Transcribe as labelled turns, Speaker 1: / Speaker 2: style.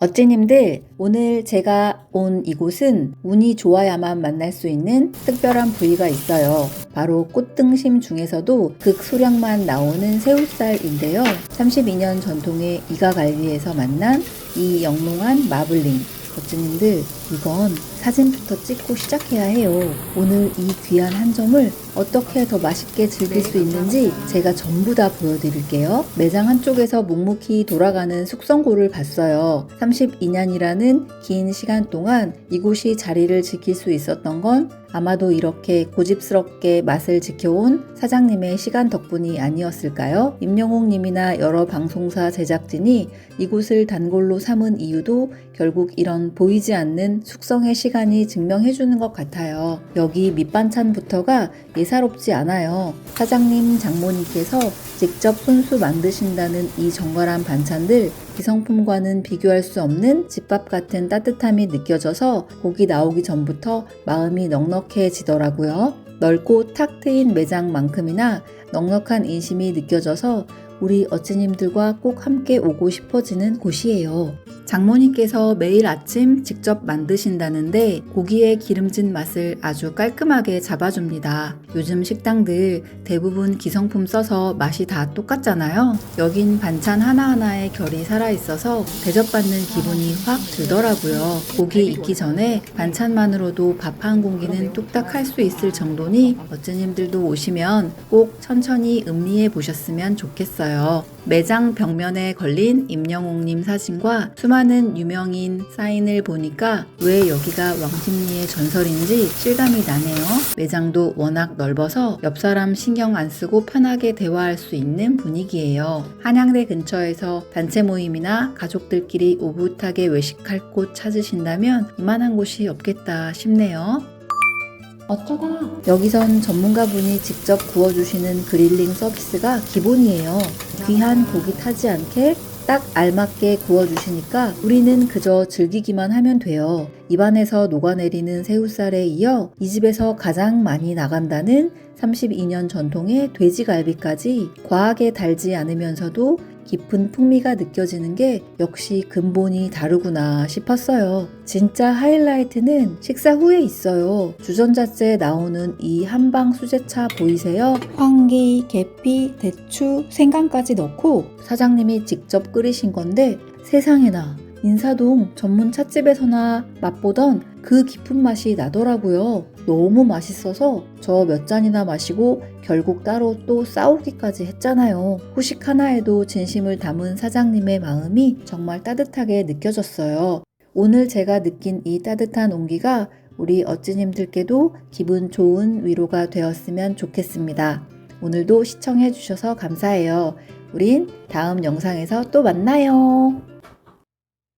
Speaker 1: 어찌님들, 오늘 제가 온 이곳은 운이 좋아야만 만날 수 있는 특별한 부위가 있어요. 바로 꽃등심 중에서도 극소량만 나오는 새우살인데요. 32년 전통의 이가갈비에서 만난 이 영롱한 마블링. 어찌님들, 이건 사진부터 찍고 시작해야 해요. 오늘 이 귀한 한 점을 어떻게 더 맛있게 즐길 수 있는지 제가 전부 다 보여드릴게요. 매장 한쪽에서 묵묵히 돌아가는 숙성고를 봤어요. 32년이라는 긴 시간 동안 이곳이 자리를 지킬 수 있었던 건 아마도 이렇게 고집스럽게 맛을 지켜온 사장님의 시간 덕분이 아니었을까요? 임영웅 님이나 여러 방송사 제작진이 이곳을 단골로 삼은 이유도 결국 이런 보이지 않는 숙성의 시간이 증명해주는 것 같아요. 여기 밑반찬부터가 예사롭지 않아요. 사장님 장모님께서 직접 손수 만드신다는 이 정갈한 반찬들 기성품과는 비교할 수 없는 집밥 같은 따뜻함이 느껴져서 고기 나오기 전부터 마음이 넉넉해지더라고요. 넓고 탁 트인 매장만큼이나 넉넉한 인심이 느껴져서 우리 어찌님들과 꼭 함께 오고 싶어지는 곳이에요. 장모님께서 매일 아침 직접 만드신다는데 고기의 기름진 맛을 아주 깔끔하게 잡아줍니다. 요즘 식당들 대부분 기성품 써서 맛이 다 똑같잖아요. 여긴 반찬 하나하나에 결이 살아있어서 대접받는 기분이 확 들더라고요. 고기 익기 전에 반찬만으로도 밥 한 공기는 뚝딱 할 수 있을 정도니 어찌님들도 오시면 꼭 천천히 음미해 보셨으면 좋겠어요. 매장 벽면에 걸린 임영웅님 사진과 수많은 유명인 사인을 보니까 왜 여기가 왕십리의 전설인지 실감이 나네요. 매장도 워낙 넓어서 옆 사람 신경 안 쓰고 편하게 대화할 수 있는 분위기예요. 한양대 근처에서 단체 모임이나 가족들끼리 오붓하게 외식할 곳 찾으신다면 이만한 곳이 없겠다 싶네요. 어쩌다 여기선 전문가분이 직접 구워주시는 그릴링 서비스가 기본이에요. 귀한 고기 타지 않게 딱 알맞게 구워주시니까 우리는 그저 즐기기만 하면 돼요. 입안에서 녹아내리는 새우살에 이어 이 집에서 가장 많이 나간다는 32년 전통의 돼지갈비까지 과하게 달지 않으면서도 깊은 풍미가 느껴지는 게 역시 근본이 다르구나 싶었어요. 진짜 하이라이트는 식사 후에 있어요. 주전자째에 나오는 이 한방 수제차 보이세요? 황기, 계피, 대추, 생강까지 넣고 사장님이 직접 끓이신 건데 세상에나 인사동 전문 찻집에서나 맛보던 그 깊은 맛이 나더라고요. 너무 맛있어서 저 몇 잔이나 마시고 결국 따로 또 싸우기까지 했잖아요. 후식 하나에도 진심을 담은 사장님의 마음이 정말 따뜻하게 느껴졌어요. 오늘 제가 느낀 이 따뜻한 온기가 우리 어찌님들께도 기분 좋은 위로가 되었으면 좋겠습니다. 오늘도 시청해주셔서 감사해요. 우린 다음 영상에서 또 만나요.